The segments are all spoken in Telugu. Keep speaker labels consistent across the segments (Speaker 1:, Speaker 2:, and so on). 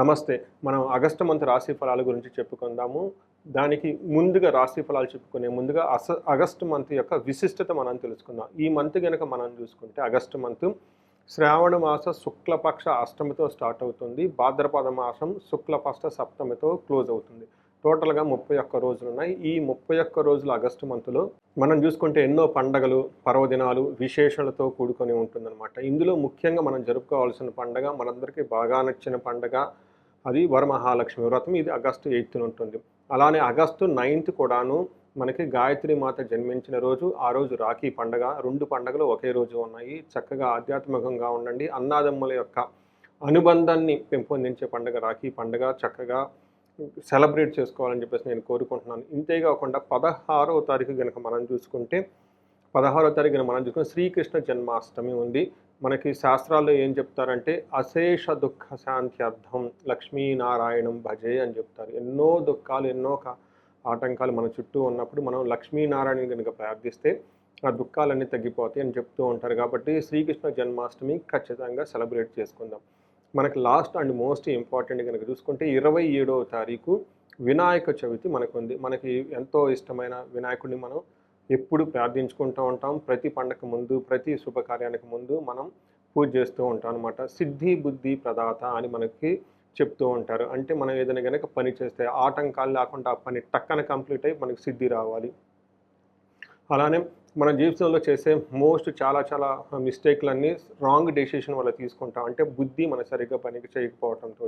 Speaker 1: నమస్తే. మనం ఆగస్టు మంత్ రాశి ఫలాల గురించి చెప్పుకుందాము. దానికి ముందుగా రాశి ఫలాలు చెప్పుకునే ముందుగా అస ఆగస్టు మంత్ యొక్క విశిష్టత మనం తెలుసుకుందాం. ఈ మంత్ కనుక మనం చూసుకుంటే ఆగస్టు మంత్ శ్రావణ మాస శుక్లపక్ష అష్టమితో స్టార్ట్ అవుతుంది. భాద్రపద మాసం శుక్లపక్ష సప్తమితో క్లోజ్ అవుతుంది. టోటల్గా ముప్పై ఒక్క రోజులు ఉన్నాయి ఈ ముప్పై ఒక్క రోజులు ఆగస్టు మంత్లో మనం చూసుకుంటే ఎన్నో పండగలు పర్వదినాలు విశేషాలతో కూడుకొని ఉంటుందన్నమాట. ఇందులో ముఖ్యంగా మనం జరుపుకోవాల్సిన పండగ మనందరికీ బాగా నచ్చిన పండగ అది వరమహాలక్ష్మి వ్రతం. ఇది ఆగస్టు ఎయిత్న ఉంటుంది. అలానే ఆగస్టు నైన్త్ కూడాను మనకి గాయత్రి మాత జన్మించిన రోజు ఆ రోజు రాఖీ పండగ. రెండు పండగలు ఒకే రోజు ఉన్నాయి. చక్కగా ఆధ్యాత్మికంగా ఉండండి. అన్నాదమ్ముల యొక్క అనుబంధాన్ని పెంపొందించే పండగ రాఖీ పండగ. చక్కగా సెలబ్రేట్ చేసుకోవాలని చెప్పేసి నేను కోరుకుంటున్నాను. ఇంతేకాకుండా పదహారవ తారీఖు కనుక మనం చూసుకుంటే పదహారవ తారీఖున మనం చూసుకుంటే శ్రీకృష్ణ జన్మాష్టమి ఉంది. మనకి శాస్త్రాల్లో ఏం చెప్తారంటే అశేష దుఃఖ శాంతి అర్థం లక్ష్మీనారాయణం భజే అని చెప్తారు. ఎన్నో దుఃఖాలు ఎన్నో ఆటంకాలు మన చుట్టూ ఉన్నప్పుడు మనం లక్ష్మీనారాయణ కనుక ప్రార్థిస్తే ఆ దుఃఖాలన్నీ తగ్గిపోతాయి అని చెప్తూ ఉంటారు. కాబట్టి శ్రీకృష్ణ జన్మాష్టమి ఖచ్చితంగా సెలబ్రేట్ చేసుకుందాం. మనకు లాస్ట్ అండ్ మోస్ట్ ఇంపార్టెంట్ కనుక చూసుకుంటే ఇరవై ఏడవ తారీఖు వినాయక చవితి మనకు ఉంది మనకి ఎంతో ఇష్టమైన వినాయకుడిని మనం ఎప్పుడు ప్రార్థించుకుంటూ ఉంటాం. ప్రతి పండగ ముందు ప్రతి శుభకార్యానికి ముందు మనం పూజ చేస్తూ ఉంటాం అనమాట సిద్ధి బుద్ధి ప్రదాత అని మనకి చెప్తూ ఉంటారు. అంటే మనం ఏదైనా కనుక పని చేస్తే ఆటంకాలు లేకుండా ఆ పని టక్కన కంప్లీట్ అయ్యి మనకి సిద్ధి రావాలి. అలానే మన జీవితంలో చేసే మోస్ట్ చాలా చాలా మిస్టేక్లన్నీ రాంగ్ డెసిషన్ వల్ల తీసుకుంటాం. అంటే బుద్ధి మన సరిగ్గా పనికి చేయకపోవడంతో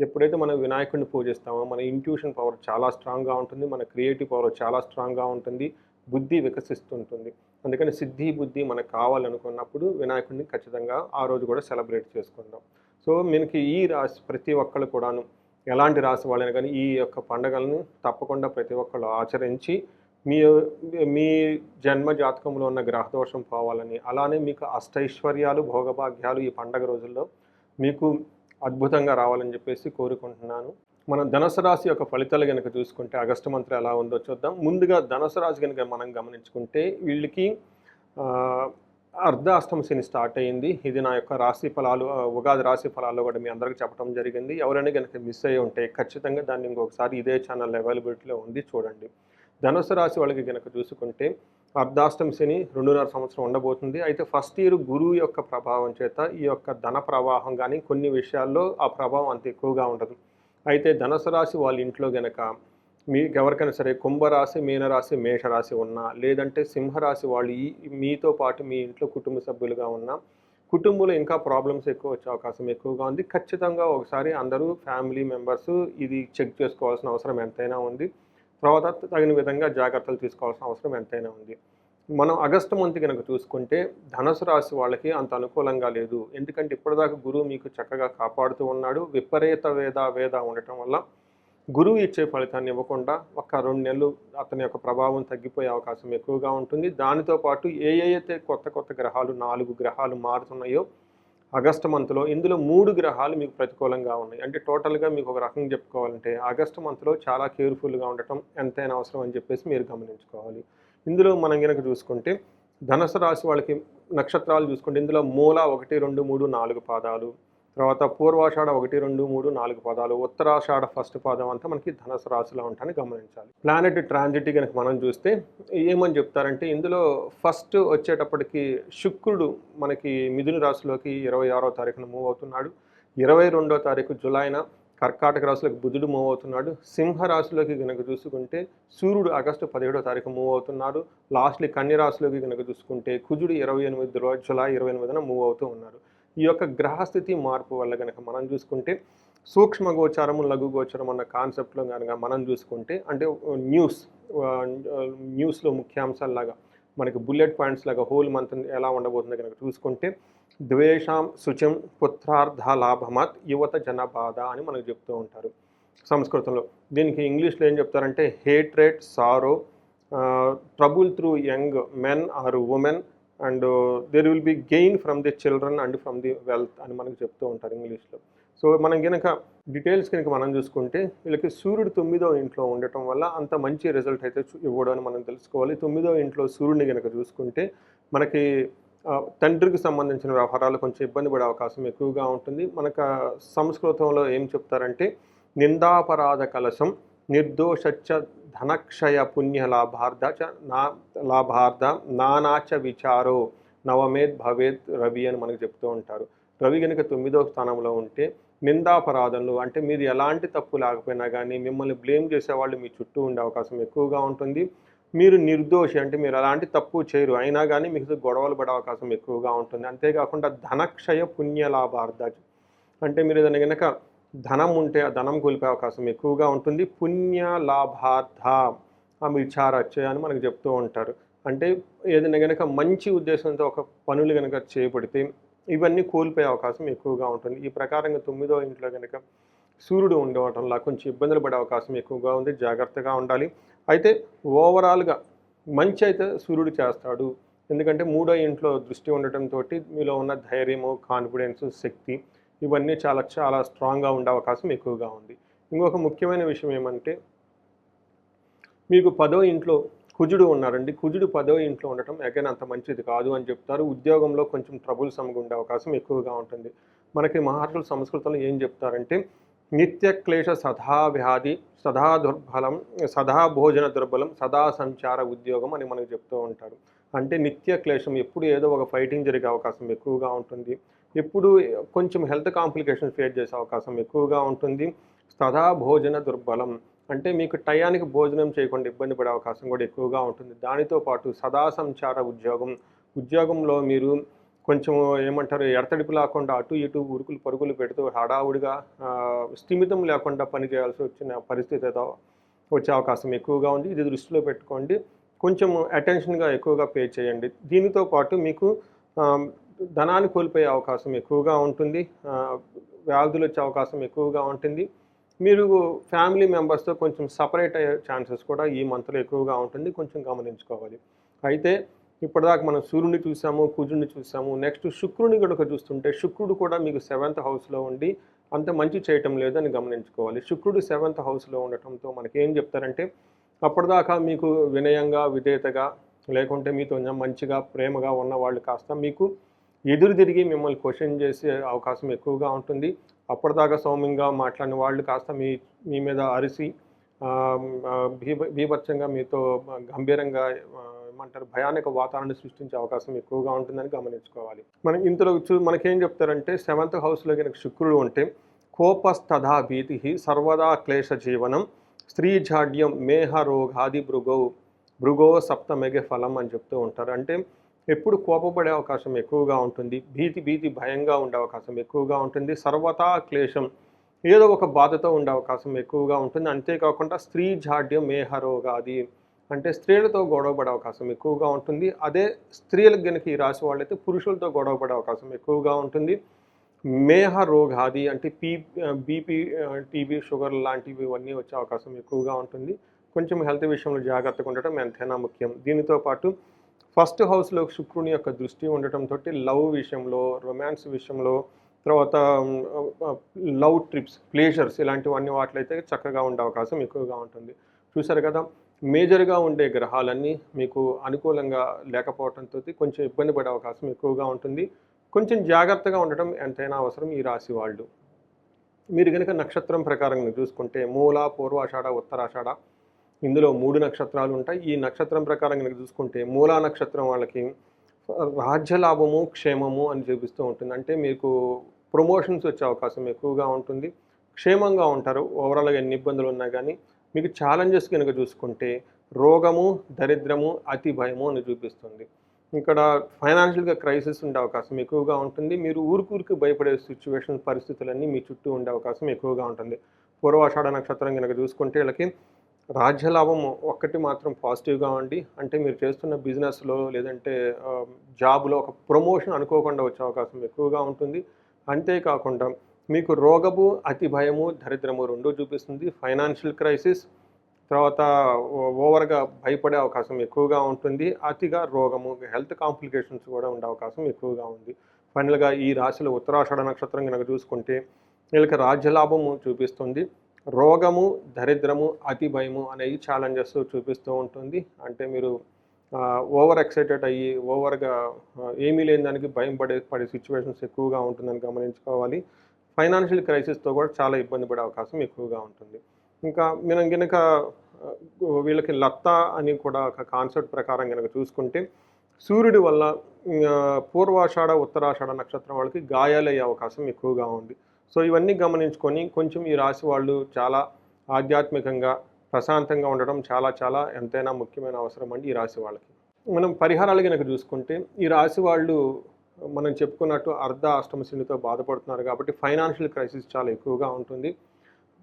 Speaker 1: ఎప్పుడైతే మనం వినాయకుడిని పూజిస్తామో మన ఇంట్యూషన్ పవర్ చాలా స్ట్రాంగ్గా ఉంటుంది. మన క్రియేటివ్ పవర్ చాలా స్ట్రాంగ్గా ఉంటుంది. బుద్ధి వికసిస్తుంటుంది. అందుకని సిద్ధి బుద్ధి మనకు కావాలనుకున్నప్పుడు వినాయకుడిని ఖచ్చితంగా ఆ రోజు కూడా సెలబ్రేట్ చేసుకుందాం. సో మనకి ఈ రాశి ప్రతి ఒక్కళ్ళు కూడాను ఎలాంటి రాశి వాళ్ళైనా కానీ ఈ యొక్క పండుగలను తప్పకుండా ప్రతి ఒక్కళ్ళు ఆచరించి మీ మీ జన్మ జాతకంలో ఉన్న గ్రహదోషం పోవాలని అలానే మీకు అష్టైశ్వర్యాలు భోగభాగ్యాలు ఈ పండగ రోజుల్లో మీకు అద్భుతంగా రావాలని చెప్పేసి కోరుకుంటున్నాను. మనం ధనుసు రాశి యొక్క ఫలితాలు కనుక చూసుకుంటే ఆగస్టు మంత్రం ఎలా ఉందో చూద్దాం. ముందుగా ధనుసు రాశి కనుక మనం గమనించుకుంటే వీళ్ళకి అర్ధ అర్ధాష్టమ శని స్టార్ట్ అయ్యింది ఇది నా యొక్క రాశి ఫలాలు ఉగాది రాశి ఫలాల్లో కూడా మీ అందరికీ చెప్పడం జరిగింది. ఎవరైనా కనుక మిస్ అయ్యి ఉంటే ఖచ్చితంగా దాన్ని ఇంకొకసారి ఇదే ఛానల్ అవైలబిలిటీలో ఉంది చూడండి. ధనుసు రాశి వాళ్ళకి కనుక చూసుకుంటే అర్ధాష్టమ శని రెండున్నర సంవత్సరం ఉండబోతుంది. అయితే ఫస్ట్ ఇయర్ గురువు యొక్క ప్రభావం చేత ఈ యొక్క ధన ప్రవాహం కానీ కొన్ని విషయాల్లో ఆ ప్రభావం అంత ఎక్కువగా ఉండదు. అయితే ధనుసు రాశి వాళ్ళ ఇంట్లో గనక మీకు ఎవరికైనా సరే కుంభరాశి మీనరాశి మేషరాశి ఉన్నా లేదంటే సింహరాశి వాళ్ళు ఈ మీతో పాటు మీ ఇంట్లో కుటుంబ సభ్యులుగా ఉన్నా కుటుంబంలో ఇంకా ప్రాబ్లమ్స్ ఎక్కువ వచ్చే అవకాశం ఎక్కువగా ఉంది. ఖచ్చితంగా ఒకసారి అందరూ ఫ్యామిలీ మెంబర్స్ ఇది చెక్ చేసుకోవాల్సిన అవసరం ఎంతైనా ఉంది. తర్వాత తగిన విధంగా జాగ్రత్తలు తీసుకోవాల్సిన అవసరం ఎంతైనా ఉంది. మనం ఆగస్టు మంత్ కనుక చూసుకుంటే ధనుసు రాశి వాళ్ళకి అంత అనుకూలంగా లేదు. ఎందుకంటే ఇప్పటిదాకా గురువు మీకు చక్కగా కాపాడుతూ ఉన్నాడు. విపరీత వేద వేద ఉండటం వల్ల గురువు ఇచ్చే ఫలితాన్ని ఇవ్వకుండా ఒక రెండు నెలలు అతని యొక్క ప్రభావం తగ్గిపోయే అవకాశం ఎక్కువగా ఉంటుంది. దానితో పాటు ఏ ఏ అయితే కొత్త కొత్త గ్రహాలు నాలుగు గ్రహాలు మారుతున్నాయో ఆగస్టు మంత్లో ఇందులో మూడు గ్రహాలు మీకు ప్రతికూలంగా ఉన్నాయి. అంటే టోటల్గా మీకు ఒక రకంగా చెప్పుకోవాలంటే ఆగస్టు మంత్లో చాలా కేర్ఫుల్గా ఉండటం ఎంతైనా అవసరం అని చెప్పేసి మీరు గమనించుకోవాలి. ఇందులో మనం కనుక చూసుకుంటే ధనుసు రాశి వాళ్ళకి నక్షత్రాలు చూసుకుంటే ఇందులో మూల ఒకటి రెండు మూడు నాలుగు పాదాలు తర్వాత పూర్వాషాఢ ఒకటి రెండు మూడు నాలుగు పదాలు ఉత్తరాషాఢ ఫస్ట్ పాదం అంతా మనకి ధనసు రాశిలో ఉంటాయని గమనించాలి. ప్లానెట్ ట్రాన్జిట్ కనుక మనం చూస్తే ఏమని చెప్తారంటే ఇందులో ఫస్ట్ వచ్చేటప్పటికి శుక్రుడు మనకి మిథున రాశిలోకి ఇరవై ఆరో తారీఖున మూవ్ అవుతున్నాడు. ఇరవై రెండో తారీఖు జులైన కర్కాటక రాశిలోకి బుధుడు మూవ్ అవుతున్నాడు. సింహ రాశిలోకి కనుక చూసుకుంటే సూర్యుడు ఆగస్టు పదిహేడో తారీఖు మూవ్ అవుతున్నారు లాస్ట్లీ కన్య రాశిలోకి కనుక చూసుకుంటే కుజుడు ఇరవై ఎనిమిది జులై ఇరవై ఎనిమిదిన మూవ్ అవుతూ ఉన్నారు. ఈ యొక్క గ్రహస్థితి మార్పు వల్ల కనుక మనం చూసుకుంటే సూక్ష్మ గోచారము లఘు గోచరం అన్న కాన్సెప్ట్లో కనుక మనం చూసుకుంటే అంటే న్యూస్ న్యూస్లో ముఖ్యాంశాలలాగా మనకి బుల్లెట్ పాయింట్స్ లాగా హోల్ మంత్ ఎలా ఉండబోతుందో కనుక చూసుకుంటే ద్వేషాం శుచిం పుత్రార్థ లాభమత్ యువత జన బాధ అని మనకు చెప్తూ ఉంటారు. సంస్కృతంలో దీనికి ఇంగ్లీష్లో ఏం చెప్తారంటే hatred sorrow trouble through young men or women and there will be gain from the children and from the wealth అని మనకు చెప్తూ ఉంటారు ఇంగ్లీష్లో. సో మనం కనుక డీటెయిల్స్ కనుక మనం చూసుకుంటే వీళ్ళకి సూర్యుడు తొమ్మిదో ఇంట్లో ఉండటం వల్ల అంత మంచి రిజల్ట్ అయితే చూ- ఇవ్వడం అని మనం తెలుసుకోవాలి. తొమ్మిదో ఇంట్లో సూర్యుడిని కనుక చూసుకుంటే మనకి తండ్రికి సంబంధించిన వ్యవహారాలు కొంచెం ఇబ్బంది పడే అవకాశం ఎక్కువగా ఉంటుంది. మనకు సంస్కృతంలో ఏం చెప్తారంటే నిందాపరాధ కలశం నిర్దోషచ్చ ధనక్షయ పుణ్య లాభార్థ చ నా లాభార్థ నానాచ విచారో నవమేద్ భవేత్ రవి అని మనకు చెప్తూ ఉంటారు. రవి కనుక తొమ్మిదో స్థానంలో ఉంటే నిందాపరాధంలో అంటే మీరు ఎలాంటి తప్పు లేకపోయినా కానీ మిమ్మల్ని బ్లేమ్ చేసేవాళ్ళు మీ చుట్టూ ఉండే అవకాశం ఎక్కువగా ఉంటుంది. మీరు నిర్దోషి అంటే మీరు ఎలాంటి తప్పు చేయరు. అయినా కానీ మీకు గొడవలు పడే అవకాశం ఎక్కువగా ఉంటుంది. అంతేకాకుండా ధనక్షయ పుణ్య లాభార్థ అంటే మీరు ఏదైనా కనుక ధనం ఉంటే ఆ ధనం కోల్పోయే అవకాశం ఎక్కువగా ఉంటుంది. పుణ్య లాభార్థ ఆ అని మనకు చెప్తూ ఉంటారు. అంటే ఏదైనా కనుక మంచి ఉద్దేశంతో ఒక పనులు కనుక చేపడితే ఇవన్నీ కోల్పోయే అవకాశం ఎక్కువగా ఉంటుంది. ఈ ప్రకారంగా తొమ్మిదో ఇంట్లో కనుక సూర్యుడు ఉండటం వల్ల కొంచెం ఇబ్బందులు పడే అవకాశం ఎక్కువగా ఉంది. జాగ్రత్తగా ఉండాలి. అయితే ఓవరాల్గా మంచి అయితే సూర్యుడు చేస్తాడు. ఎందుకంటే మూడో ఇంట్లో దృష్టి ఉండటంతో మీలో ఉన్న ధైర్యము కాన్ఫిడెన్స్ శక్తి ఇవన్నీ చాలా చాలా స్ట్రాంగ్గా ఉండే అవకాశం ఎక్కువగా ఉంది. ఇంకొక ముఖ్యమైన విషయం ఏమంటే మీకు పదో ఇంట్లో కుజుడు ఉన్నారండి. కుజుడు పదో ఇంట్లో ఉండటం అగైన్ అంత మంచిది కాదు అని చెప్తారు. ఉద్యోగంలో కొంచెం ట్రబుల్ సమ్గా ఉండే అవకాశం ఎక్కువగా ఉంటుంది. మనకి మహర్షులు సంస్కృతంలో ఏం చెప్తారంటే నిత్య క్లేశ సదా వ్యాధి సదా దుర్బలం సదా భోజన దుర్బలం సదా సంచార ఉద్యోగం అని మనకు చెప్తూ ఉంటారు. అంటే నిత్య క్లేశం ఎప్పుడు ఏదో ఒక ఫైటింగ్ జరిగే అవకాశం ఎక్కువగా ఉంటుంది. ఎప్పుడు కొంచెం హెల్త్ కాంప్లికేషన్స్ ఫేస్ చేసే అవకాశం ఎక్కువగా ఉంటుంది. సదా భోజన దుర్బలం. అంటే మీకు టయానికి భోజనం చేయకుండా ఇబ్బంది పడే అవకాశం కూడా ఎక్కువగా ఉంటుంది. దానితో పాటు సదా సంచార ఉద్యోగం. ఉద్యోగంలో మీరు కొంచెం ఏమంటారు ఎడతడిపు లేకుండా అటు ఇటు ఉరుకులు పరుగులు పెడుతూ హడావుడిగా స్థిమితం లేకుండా పని చేయాల్సి వచ్చిన పరిస్థితి ఏదో వచ్చే అవకాశం ఎక్కువగా ఉంది. ఇది దృష్టిలో పెట్టుకోండి. కొంచెం అటెన్షన్గా ఎక్కువగా పే చేయండి. దీనితో పాటు మీకు ధనాన్ని కోల్పోయే అవకాశం ఎక్కువగా ఉంటుంది వ్యాధులు వచ్చే అవకాశం ఎక్కువగా ఉంటుంది. మీరు ఫ్యామిలీ మెంబర్స్తో కొంచెం సపరేట్ అయ్యే ఛాన్సెస్ కూడా ఈ మంత్లో ఎక్కువగా ఉంటుంది కొంచెం గమనించుకోవాలి. అయితే ఇప్పటిదాకా మనం సూర్యుడిని చూసాము కుజుడిని చూసాము నెక్స్ట్ శుక్రుని కనుక చూస్తుంటే శుక్రుడు కూడా మీకు సెవెంత్ హౌస్లో ఉండి అంత మంచి చేయటం లేదని గమనించుకోవాలి. శుక్రుడు సెవెంత్ హౌస్లో ఉండటంతో మనకి ఏం చెప్తారంటే అప్పటిదాకా మీకు వినయంగా విధేయతగా లేకుంటే మీతో మంచిగా ప్రేమగా ఉన్న వాళ్ళు కాస్త మీకు ఎదురు తిరిగి మిమ్మల్ని క్వశ్చన్ చేసే అవకాశం ఎక్కువగా ఉంటుంది. అప్పటిదాకా సౌమ్యంగా మాట్లాడిన వాళ్ళు కాస్త మీ మీ మీద అరిసి భీభ భీభత్సంగా మీతో గంభీరంగా ఏమంటారు భయానక వాతావరణం సృష్టించే అవకాశం ఎక్కువగా ఉంటుందని గమనించుకోవాలి. మనం ఇంతలో చూ మనకేం చెప్తారంటే సెవెంత్ హౌస్లో కనుక శుక్రుడు ఉంటే కోపస్తథా భీతి సర్వదా క్లేశ జీవనం స్త్రీ జాడ్యం మేహ రోగాది భృగో భృగో సప్తమెగ ఫలం అని చెప్తూ ఉంటారు. అంటే ఎప్పుడు కోపపడే అవకాశం ఎక్కువగా ఉంటుంది భీతి భీతి భయంగా ఉండే అవకాశం ఎక్కువగా ఉంటుంది సర్వతా క్లేశం ఏదో ఒక బాధతో ఉండే అవకాశం ఎక్కువగా ఉంటుంది. అంతేకాకుండా స్త్రీ జాడ్యం మేహరోగాది అంటే స్త్రీలతో గొడవపడే అవకాశం ఎక్కువగా ఉంటుంది. అదే స్త్రీలకు గనుక ఈ రాశి వాళ్ళైతే పురుషులతో గొడవపడే అవకాశం ఎక్కువగా ఉంటుంది. మేహ రోగాది అంటే పీ బీపీ టీబీ షుగర్ లాంటివి ఇవన్నీ వచ్చే అవకాశం ఎక్కువగా ఉంటుంది. కొంచెం హెల్త్ విషయంలో జాగ్రత్తగా ఉండటం ఎంతైనా ముఖ్యం. దీనితో పాటు ఫస్ట్ హౌస్లో శుక్రుని యొక్క దృష్టి ఉండటంతో లవ్ విషయంలో రొమాన్స్ విషయంలో తర్వాత లవ్ ట్రిప్స్ ప్లేజర్స్ ఇలాంటివన్నీ వాటిలైతే చక్కగా ఉండే అవకాశం ఎక్కువగా ఉంటుంది. చూసారు కదా మేజర్గా ఉండే గ్రహాలన్నీ మీకు అనుకూలంగా లేకపోవడంతో కొంచెం ఇబ్బంది పడే అవకాశం ఎక్కువగా ఉంటుంది. కొంచెం జాగ్రత్తగా ఉండటం ఎంతైనా అవసరం ఈ రాశి వాళ్ళు. మీరు కనుక నక్షత్రం ప్రకారం చూసుకుంటే మూల పూర్వాషాఢ ఉత్తరాషాఢ ఇందులో మూడు నక్షత్రాలు ఉంటాయి. ఈ నక్షత్రం ప్రకారం కనుక చూసుకుంటే మూలా నక్షత్రం వాళ్ళకి రాజ్యలాభము క్షేమము అని చూపిస్తూ ఉంటుంది. అంటే మీకు ప్రమోషన్స్ వచ్చే అవకాశం ఎక్కువగా ఉంటుంది. క్షేమంగా ఉంటారు. ఓవరాల్గా ఎన్ని ఇబ్బందులు ఉన్నా కానీ మీకు ఛాలెంజెస్ కనుక చూసుకుంటే రోగము దరిద్రము అతి భయము అని చూపిస్తుంది. ఇక్కడ ఫైనాన్షియల్గా క్రైసిస్ ఉండే అవకాశం ఎక్కువగా ఉంటుంది. మీరు ఊరికూరికి భయపడే సిచ్యువేషన్ పరిస్థితులన్నీ మీ చుట్టూ ఉండే అవకాశం ఎక్కువగా ఉంటుంది. పూర్వాషాఢ నక్షత్రం కనుక చూసుకుంటే వీళ్ళకి రాజ్యలాభం ఒక్కటి మాత్రం పాజిటివ్గా ఉండి అంటే మీరు చేస్తున్న బిజినెస్లో లేదంటే జాబ్లో ఒక ప్రమోషన్ అనుకోకుండా వచ్చే అవకాశం ఎక్కువగా ఉంటుంది. అంతేకాకుండా మీకు రోగము అతి భయము దరిద్రము రెండూ చూపిస్తుంది. ఫైనాన్షియల్ క్రైసిస్ తర్వాత ఓవర్గా భయపడే అవకాశం ఎక్కువగా ఉంటుంది. అతిగా రోగము హెల్త్ కాంప్లికేషన్స్ కూడా ఉండే అవకాశం ఎక్కువగా ఉంది. ఫైనల్గా ఈ రాశిలో ఉత్తరాషాఢ నక్షత్రం కనుక చూసుకుంటే వీళ్ళకి రాజ్యలాభము చూపిస్తుంది. రోగము దరిద్రము అతి భయము అనేవి ఛాలెంజెస్ చూపిస్తూ ఉంటుంది. అంటే మీరు ఓవర్ ఎక్సైటెడ్ అయ్యి ఓవర్గా ఏమీ లేని దానికి భయం పడే పడే సిచ్యువేషన్స్ ఎక్కువగా ఉంటుందని గమనించుకోవాలి. ఫైనాన్షియల్ క్రైసిస్తో కూడా చాలా ఇబ్బంది పడే అవకాశం ఎక్కువగా ఉంటుంది. ఇంకా మనం కనుక వీళ్ళకి లత్త అని కూడా ఒక కాన్సెప్ట్ ప్రకారం కనుక చూసుకుంటే సూర్యుడి వల్ల పూర్వాషాఢ ఉత్తరాషాఢ నక్షత్రం వాళ్ళకి గాయాలయ్యే అవకాశం ఎక్కువగా ఉంది. సో ఇవన్నీ గమనించుకొని కొంచెం ఈ రాశి వాళ్ళు చాలా ఆధ్యాత్మికంగా ప్రశాంతంగా ఉండడం చాలా చాలా ఎంతైనా ముఖ్యమైన అవసరం అండి ఈ రాశి వాళ్ళకి. మనం పరిహారాలు కనుక చూసుకుంటే ఈ రాశి వాళ్ళు మనం చెప్పుకున్నట్టు అర్ధ అష్టమ శనితో బాధపడుతున్నారు కాబట్టి ఫైనాన్షియల్ క్రైసిస్ చాలా ఎక్కువగా ఉంటుంది.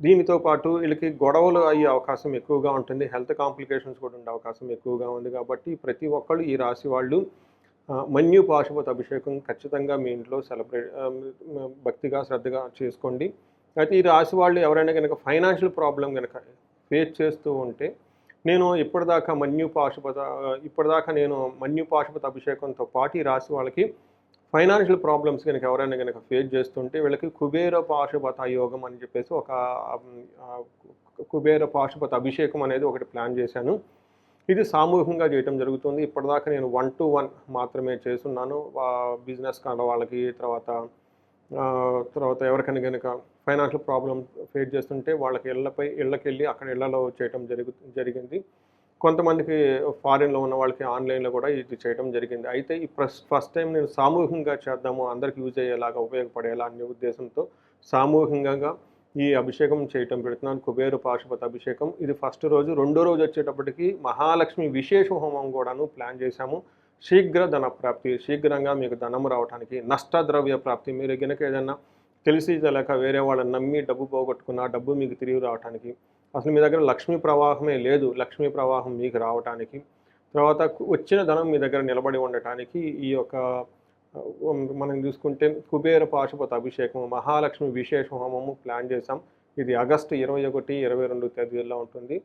Speaker 1: దీనితో పాటు వీళ్ళకి గొడవలు అయ్యే అవకాశం ఎక్కువగా ఉంటుంది. హెల్త్ కాంప్లికేషన్స్ కూడా ఉండే అవకాశం ఎక్కువగా ఉంది కాబట్టి ప్రతి ఒక్కళ్ళు ఈ రాశి వాళ్ళు మన్యు పాశుపత అభిషేకం ఖచ్చితంగా మీ ఇంట్లో సెలబ్రేట్ భక్తిగా శ్రద్ధగా చేసుకోండి. అయితే ఈ రాశి వాళ్ళు ఎవరైనా కనుక ఫైనాన్షియల్ ప్రాబ్లం కనుక ఫేస్ చేస్తూ ఉంటే నేను ఇప్పటిదాకా మన్యు పాశుపత ఇప్పటిదాకా నేను మన్యు పాశుపత అభిషేకంతో పాటు ఈ రాశి వాళ్ళకి ఫైనాన్షియల్ ప్రాబ్లమ్స్ కనుక ఎవరైనా కనుక ఫేస్ చేస్తుంటే వీళ్ళకి కుబేర పాశుపత యోగం అని చెప్పేసి ఒక కుబేర పాశుపత అభిషేకం అనేది ఒకటి ప్లాన్ చేశాను. ఇది సామూహికంగా చేయటం జరుగుతుంది. ఇప్పటిదాకా నేను వన్ టు వన్ మాత్రమే చేస్తున్నాను. బిజినెస్ కాడ వాళ్ళకి తర్వాత తర్వాత ఎవరికైనా కనుక ఫైనాన్షియల్ ప్రాబ్లమ్ ఫేస్ చేస్తుంటే వాళ్ళకి ఇళ్ళపై ఇళ్ళకెళ్ళి అక్కడ ఇళ్ళలో చేయటం జరుగు జరిగింది. కొంతమందికి ఫారిన్లో ఉన్న వాళ్ళకి ఆన్లైన్లో కూడా ఇది చేయడం జరిగింది. అయితే ఈ ఫస్ట్ ఫస్ట్ టైం నేను సామూహికంగా చేద్దాము అందరికి యూజ్ అయ్యేలాగా ఉపయోగపడేలా అనే ఉద్దేశంతో సామూహికంగా ఈ అభిషేకం చేయటం పెడుతున్నాను కుబేరు పాశుపత అభిషేకం. ఇది ఫస్ట్ రోజు. రెండో రోజు వచ్చేటప్పటికి మహాలక్ష్మి విశేష హోమం కూడాను ప్లాన్ చేశాము. శీఘ్ర ధన ప్రాప్తి శీఘ్రంగా మీకు ధనం రావడానికి నష్టద్రవ్య ప్రాప్తి. మీరు కనుక ఏదన్నా తెలిసి తెలియక వేరే వాళ్ళని నమ్మి డబ్బు పోగొట్టుకున్న డబ్బు మీకు తిరిగి రావడానికి అసలు మీ దగ్గర లక్ష్మీ ప్రవాహమే లేదు. లక్ష్మీ ప్రవాహం మీకు రావడానికి తర్వాత వచ్చిన ధనం మీ దగ్గర నిలబడి ఉండటానికి ఈ యొక్క మనం చూసుకుంటే కుబేర పాశుపత అభిషేకం మహాలక్ష్మి విశేష హోమము ప్లాన్ చేశాం. ఇది ఆగస్టు ఇరవై ఒకటి ఇరవై రెండు తేదీల్లో ఉంటుంది.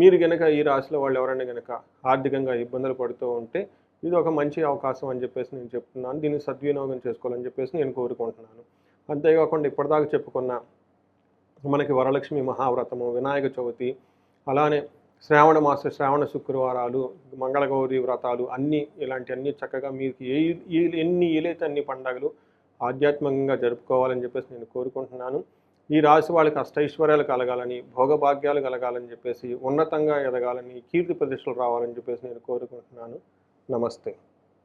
Speaker 1: మీరు కనుక ఈ రాశిలో వాళ్ళు ఎవరైనా కనుక ఆర్థికంగా ఇబ్బందులు పడుతూ ఉంటే ఇది ఒక మంచి అవకాశం అని చెప్పేసి నేను చెప్తున్నాను. దీన్ని సద్వినియోగం చేసుకోవాలని చెప్పేసి నేను కోరుకుంటున్నాను. అంతేకాకుండా ఇప్పటిదాకా చెప్పుకున్న మనకి వరలక్ష్మి మహావ్రతము వినాయక చవితి అలానే శ్రావణ మాస శ్రావణ శుక్రవారాలు మంగళగౌరి వ్రతాలు అన్నీ ఇలాంటి అన్నీ చక్కగా మీకు ఏ ఎన్ని ఏలైతే అన్ని పండగలు ఆధ్యాత్మికంగా జరుపుకోవాలని చెప్పేసి నేను కోరుకుంటున్నాను. ఈ రాశి వాళ్ళకి అష్టైశ్వర్యాలు కలగాలని భోగభాగ్యాలు కలగాలని చెప్పేసి ఉన్నతంగా ఎదగాలని కీర్తి ప్రతిష్టలు రావాలని చెప్పేసి నేను కోరుకుంటున్నాను. నమస్తే.